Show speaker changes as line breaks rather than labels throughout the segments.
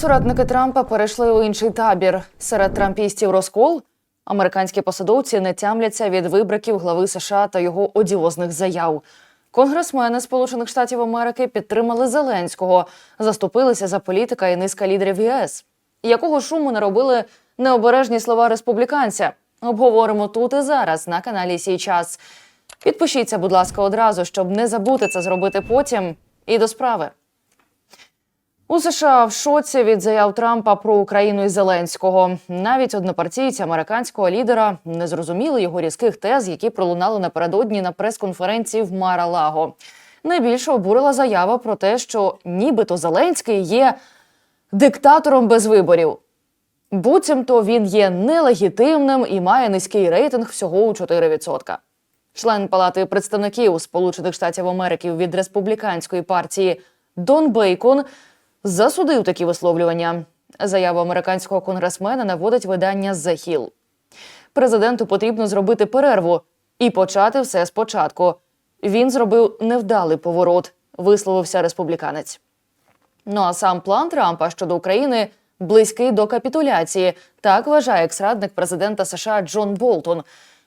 Соратники Трампа перейшли у інший табір. Серед трампістів розкол. Американські посадовці не тямляться від вибриків глави США та його одіозних заяв. Конгресмени Сполучених Штатів Америки підтримали Зеленського, заступилися за політика і низка лідерів ЄС. Якого шуму не робили необережні слова республіканця? Обговоримо тут і зараз на каналі Сій час. Підпишіться, будь ласка, одразу, щоб не забути це зробити потім. І до справи. У США в шоці від заяв Трампа про Україну і Зеленського. Навіть однопартійці американського лідера не зрозуміли його різких тез, які пролунали напередодні на прес-конференції в Мара-Лаго. Найбільше обурила заява про те, що нібито Зеленський є диктатором без виборів. Буцімто він є нелегітимним і має низький рейтинг всього у 4%. Член Палати представників Сполучених Штатів Америки від республіканської партії Дон Бейкон засудив такі висловлювання. Заяву американського конгресмена наводить видання The Hill. Президенту потрібно зробити перерву і почати все спочатку. Він зробив невдалий поворот, висловився республіканець. Ну а сам план Трампа щодо України близький до капітуляції. Так вважає екс-радник президента США Джон Болтон.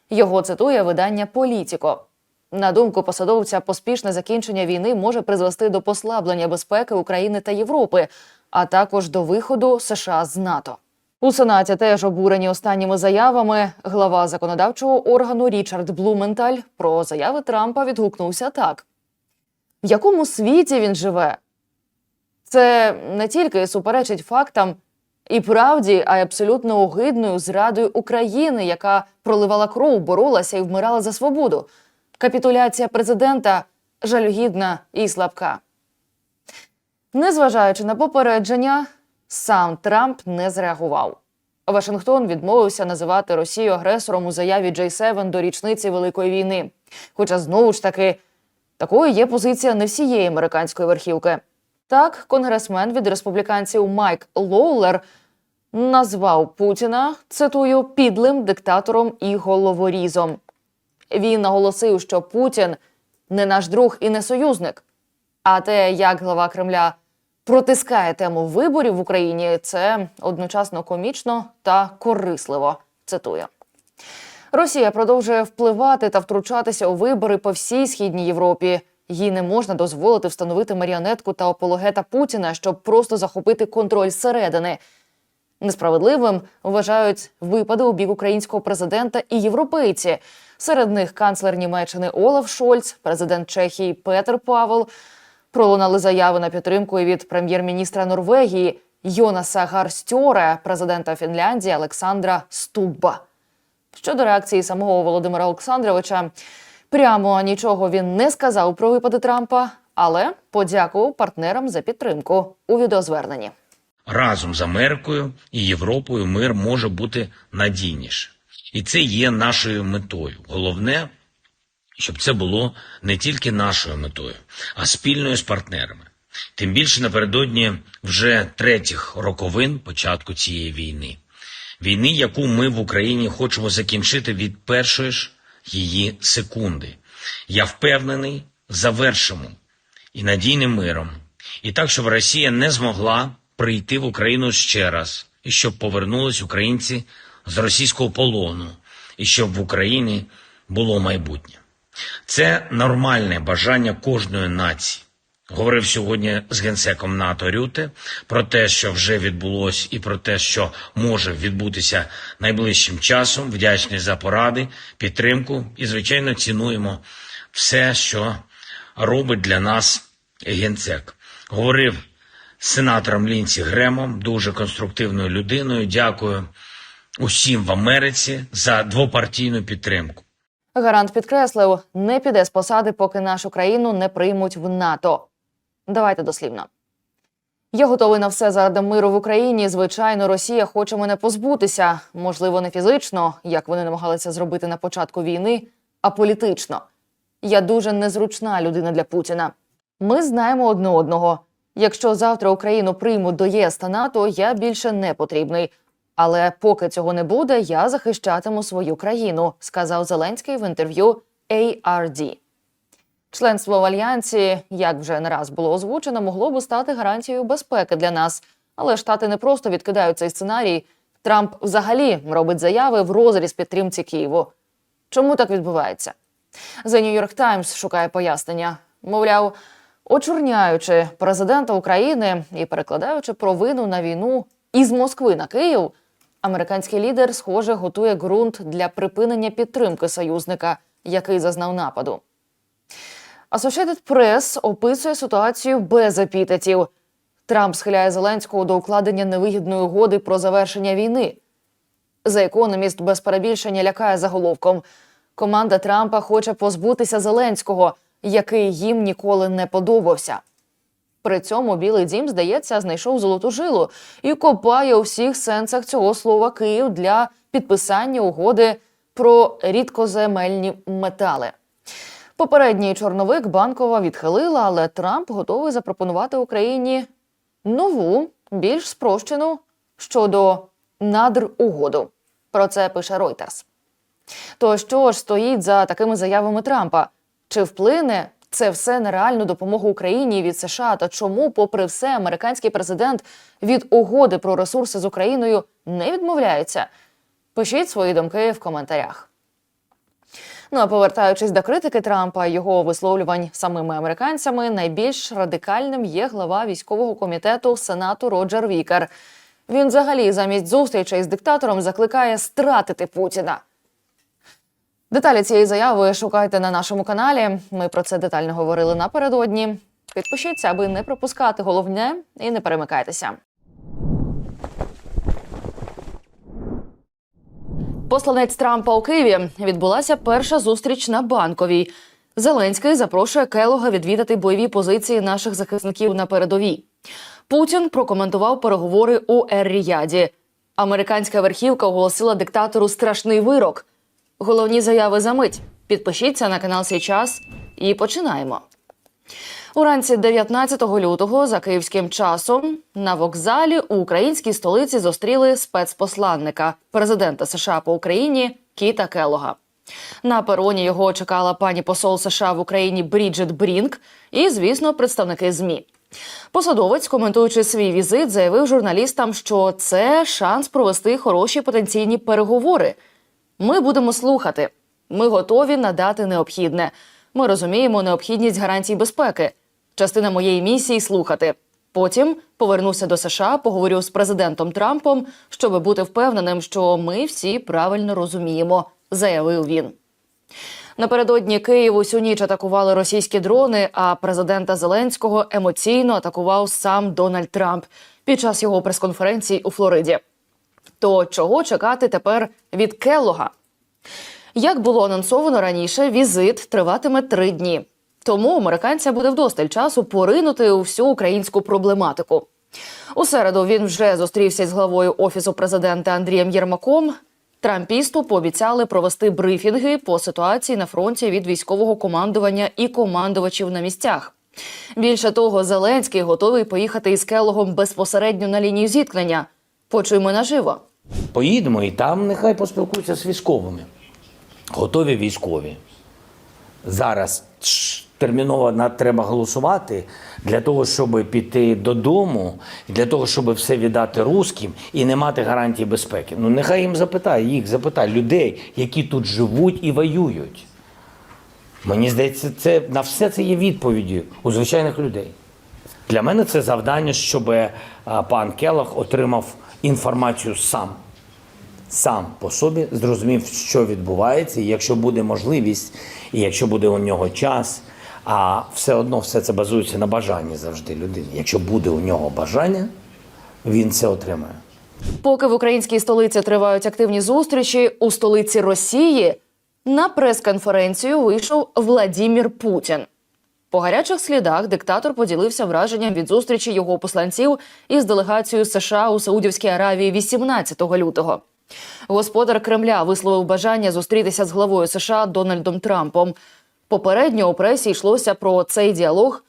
Його цитує видання Політіко. На думку посадовця, поспішне закінчення війни може призвести до послаблення безпеки України та Європи, а також до виходу США з НАТО. У Сенаті теж обурені останніми заявами. Глава законодавчого органу Річард Блументаль про заяви Трампа відгукнувся так: в якому світі він живе? Це не тільки суперечить фактам і правді, а й абсолютно огидною зрадою України, яка проливала кров, боролася і вмирала за свободу. Капітуляція президента жалюгідна і слабка. Незважаючи на попередження, сам Трамп не зреагував. Вашингтон відмовився називати Росію агресором у заяві J7 до річниці Великої війни. Хоча знову ж таки такою є позиція не всієї американської верхівки. Так, конгресмен від республіканців Майк Лоулер назвав Путіна цитую підлим диктатором і головорізом. Він наголосив, що Путін не наш друг і не союзник. А те, як глава Кремля протискає тему виборів в Україні, це одночасно комічно та корисливо. Цитую. Росія продовжує впливати та втручатися у вибори по всій східній Європі. Їй не можна дозволити встановити маріонетку та апологета Путіна, щоб просто захопити контроль зсередини. Несправедливим вважають випади у бік українського президента і європейці. Серед них канцлер Німеччини Олаф Шольц, президент Чехії Петер Павел. Пролунали заяви на підтримку від прем'єр-міністра Норвегії Йонаса Гарстьоре, президента Фінляндії Олександра Стубба. Щодо реакції самого Володимира Олександровича, прямо нічого він не сказав про випади Трампа, але подякував партнерам за підтримку у відеозверненні.
Разом з Америкою і Європою мир може бути надійніше. І це є нашою метою. Головне, щоб це було не тільки нашою метою, а спільною з партнерами. Тим більше напередодні вже третіх роковин початку цієї війни. Війни, яку ми в Україні хочемо закінчити від першої ж її секунди. Я впевнений, завершимо і надійним миром, і так, щоб Росія не змогла прийти в Україну ще раз, і щоб повернулись українці з російського полону, і щоб в Україні було майбутнє. Це нормальне бажання кожної нації. Говорив сьогодні з генсеком НАТО Рюте про те, що вже відбулось, і про те, що може відбутися найближчим часом. Вдячний за поради, підтримку і, звичайно, цінуємо все, що робить для нас генсек. Говорив сенатором Лінсі Гремом, дуже конструктивною людиною. Дякую усім в Америці за двопартійну підтримку.
Гарант підкреслив, не піде з посади, поки нашу країну не приймуть в НАТО. Давайте дослівно. Я готовий на все заради миру в Україні. Звичайно, Росія хоче мене позбутися. Можливо, не фізично, як вони намагалися зробити на початку війни, а політично. Я дуже незручна людина для Путіна. Ми знаємо одне одного. Якщо завтра Україну приймуть до ЄС та НАТО, я більше не потрібний. Але поки цього не буде, я захищатиму свою країну, сказав Зеленський в інтерв'ю ARD. Членство в альянсі, як вже не раз було озвучено, могло би стати гарантією безпеки для нас. Але штати не просто відкидають цей сценарій. Трамп взагалі робить заяви в розріз підтримці Києву. Чому так відбувається? The New York Times шукає пояснення. Мовляв, очорняючи президента України і перекладаючи провину на війну із Москви на Київ, американський лідер, схоже, готує ґрунт для припинення підтримки союзника, який зазнав нападу. Associated Press описує ситуацію без епітетів. Трамп схиляє Зеленського до укладення невигідної угоди про завершення війни. За економіст без перебільшення лякає заголовком. Команда Трампа хоче позбутися Зеленського, який їм ніколи не подобався. При цьому Білий дім, здається, знайшов золоту жилу і копає у всіх сенсах цього слова Київ для підписання угоди про рідкоземельні метали. Попередній чорновик банкова відхилила, але Трамп готовий запропонувати Україні нову, більш спрощену щодо надр угоду. Про це пише Reuters. То що ж стоїть за такими заявами Трампа? Чи вплине це все на реальну допомогу Україні від США? Та чому, попри все, американський президент від угоди про ресурси з Україною не відмовляється? Пишіть свої думки в коментарях. Ну а повертаючись до критики Трампа, його висловлювань самими американцями, найбільш радикальним є глава військового комітету Сенату Роджер Вікер. Він взагалі замість зустрічей з диктатором закликає стратити Путіна. Деталі цієї заяви шукайте на нашому каналі. Ми про це детально говорили напередодні. Підпишіться, аби не пропускати головне і не перемикайтеся. Посланець Трампа у Києві відбулася перша зустріч на банковій. Зеленський запрошує Келога відвідати бойові позиції наших захисників на передовій. Путін прокоментував переговори у Ер-Ріяді. Американська верхівка оголосила диктатору страшний вирок. Головні заяви за мить. Підпишіться на канал «Сей час» і починаємо. Уранці 19 лютого за київським часом на вокзалі у українській столиці зустріли спецпосланника президента США по Україні Кіта Келога. На пероні його чекала пані посол США в Україні Бріджит Брінк і, звісно, представники змі. Посадовець, коментуючи свій візит, заявив журналістам, що це шанс провести хороші потенційні переговори. Ми будемо слухати. Ми готові надати необхідне. Ми розуміємо необхідність гарантій безпеки. Частина моєї місії слухати. Потім повернуся до США, поговорю з президентом Трампом, щоб бути впевненим, що ми всі правильно розуміємо, заявив він. Напередодні Києву всю ніч атакували російські дрони, а президента Зеленського емоційно атакував сам Дональд Трамп під час його прес-конференції у Флориді. То чого чекати тепер від Келлога? Як було анонсовано раніше, візит триватиме три дні. Тому американця буде вдосталь часу поринути у всю українську проблематику. У середу він вже зустрівся з главою офісу президента Андрієм Єрмаком. Трампісту пообіцяли провести брифінги по ситуації на фронті від військового командування і командувачів на місцях. Більше того, Зеленський готовий поїхати із Келогом безпосередньо на лінію зіткнення. Почуємо наживо.
Поїдемо і там нехай поспілкуються з військовими. Готові військові. Зараз терміново треба голосувати для того, щоб піти додому, для того, щоб все віддати русським і не мати гарантії безпеки. Ну нехай їм запитає, їх запитає людей, які тут живуть і воюють. Мені здається, це на все це є відповіддю у звичайних людей. Для мене це завдання, щоб пан Келах отримав інформацію сам. Сам по собі зрозумів, що відбувається, і якщо буде можливість, і якщо буде у нього час, а все одно все це базується на бажанні завжди людини. Якщо буде у нього бажання, він це отримає.
Поки в українській столиці тривають активні зустрічі, у столиці Росії на прес-конференцію вийшов Владімір Путін. По гарячих слідах диктатор поділився враженням від зустрічі його посланців із делегацією США у Саудівській Аравії 18 лютого. Господар Кремля висловив бажання зустрітися з главою США Дональдом Трампом. Попередньо у пресі йшлося про цей діалог,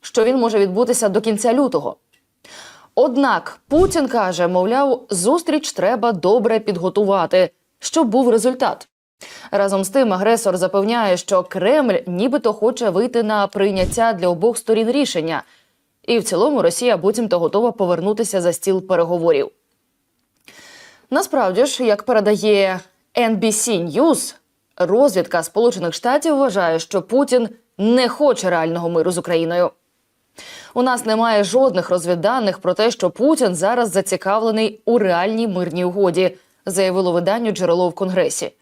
що він може відбутися до кінця лютого. Однак Путін каже, мовляв, зустріч треба добре підготувати, щоб був результат. Разом з тим, агресор запевняє, що Кремль нібито хоче вийти на прийняття для обох сторін рішення. І в цілому Росія буцімто готова повернутися за стіл переговорів. Насправді ж, як передає NBC News, розвідка Сполучених Штатів вважає, що Путін не хоче реального миру з Україною. У нас немає жодних розвідданих про те, що Путін зараз зацікавлений у реальній мирній угоді, заявило виданню джерело в Конгресі.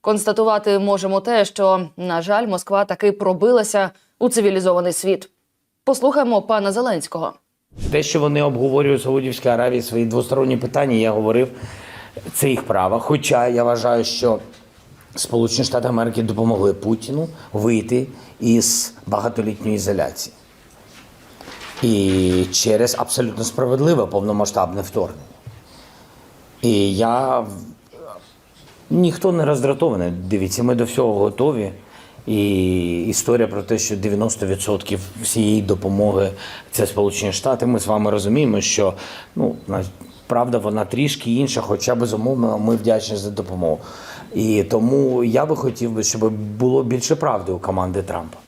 Констатувати можемо те, що, на жаль, Москва таки пробилася у цивілізований світ. Послухаємо пана Зеленського.
Те, що вони обговорюють Саудівській Аравії свої двосторонні питання, я говорив, це їх право. Хоча я вважаю, що Сполучені Штати Америки допомогли Путіну вийти із багатолітньої ізоляції. І через абсолютно справедливе повномасштабне вторгнення. І я ніхто не роздратований. Дивіться, ми до всього готові. І історія про те, що 90% всієї допомоги це Сполучені Штати. Ми з вами розуміємо, що ну правда вона трішки інша, хоча безумовно ми вдячні за допомогу. І тому я би хотів би, щоб було більше правди у команди Трампа.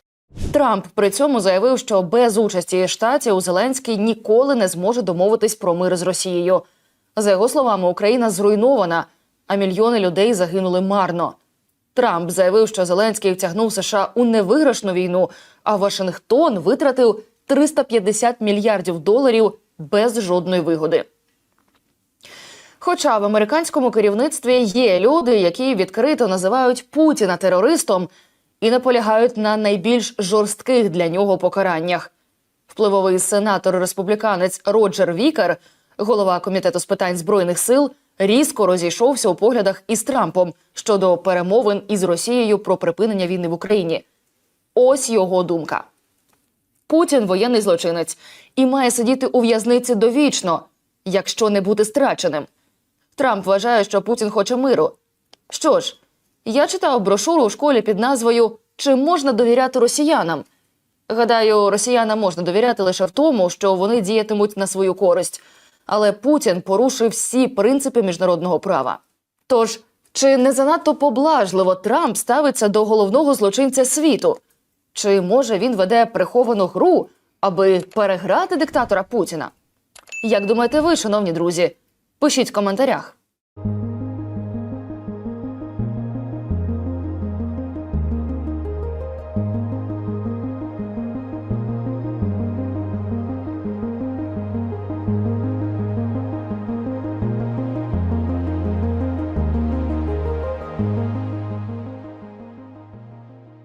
Трамп при цьому заявив, що без участі штатів Зеленський ніколи не зможе домовитись про мир з Росією. За його словами, Україна зруйнована, а мільйони людей загинули марно. Трамп заявив, що Зеленський втягнув США у невиграшну війну, а Вашингтон витратив 350 мільярдів доларів без жодної вигоди. Хоча в американському керівництві є люди, які відкрито називають Путіна терористом і наполягають на найбільш жорстких для нього покараннях. Впливовий сенатор-республіканець Роджер Вікер, голова комітету з питань збройних сил, різко розійшовся у поглядах із Трампом щодо перемовин із Росією про припинення війни в Україні. Ось його думка. Путін воєнний злочинець і має сидіти у в'язниці довічно, якщо не бути страченим. Трамп вважає, що Путін хоче миру. Що ж, я читав брошуру у школі під назвою Чи можна довіряти росіянам? Гадаю, росіянам можна довіряти лише в тому, що вони діятимуть на свою користь. Але Путін порушив всі принципи міжнародного права. Тож, чи не занадто поблажливо Трамп ставиться до головного злочинця світу? Чи може він веде приховану гру, аби переграти диктатора Путіна? Як думаєте ви, шановні друзі? Пишіть в коментарях.